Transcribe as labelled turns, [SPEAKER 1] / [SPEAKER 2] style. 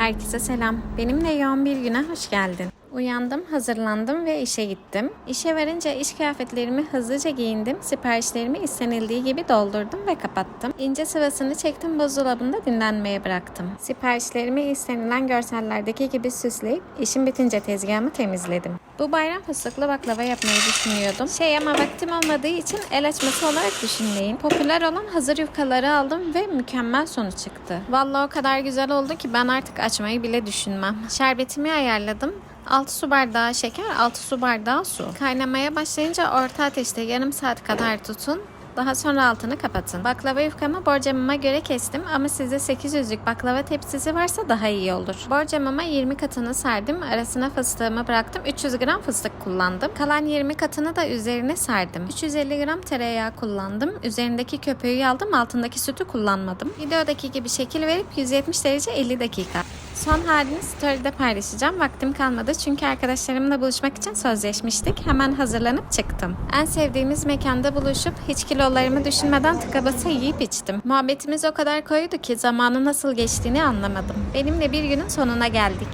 [SPEAKER 1] Herkese selam. Benimle yoğun bir güne hoş geldin. Uyandım, hazırlandım ve işe gittim. İşe varınca iş kıyafetlerimi hızlıca giyindim. Siparişlerimi istenildiği gibi doldurdum ve kapattım. İnce sıvasını çektim buzdolabında dinlenmeye bıraktım. Siparişlerimi istenilen görsellerdeki gibi süsleyip işim bitince tezgahımı temizledim. Bu bayram fıstıklı baklava yapmayı düşünüyordum. Şey ama vaktim olmadığı için el açması olarak düşünmeyin. Popüler olan hazır yufkaları aldım ve mükemmel sonuç çıktı. Vallahi o kadar güzel oldu ki ben artık açmayı bile düşünmem. Şerbetimi ayarladım. 6 su bardağı şeker, 6 su bardağı su. Kaynamaya başlayınca orta ateşte yarım saat kadar tutun. Daha sonra altını kapatın. Baklava yufkamı borcamıma göre kestim ama sizde 800'lük baklava tepsisi varsa daha iyi olur. Borcamıma 20 katını serdim. Arasına fıstığımı bıraktım. 300 gram fıstık kullandım. Kalan 20 katını da üzerine serdim. 350 gram tereyağı kullandım. Üzerindeki köpüğü aldım. Altındaki sütü kullanmadım. Videodaki gibi şekil verip 170 derece 50 dakika. Son halini story'de paylaşacağım. Vaktim kalmadı çünkü arkadaşlarımla buluşmak için sözleşmiştik. Hemen hazırlanıp çıktım. En sevdiğimiz mekanda buluşup hiç kilolarımı düşünmeden tıka basa yiyip içtim. Muhabbetimiz o kadar koyuydu ki zamanın nasıl geçtiğini anlamadım. Benimle bir günün sonuna geldik.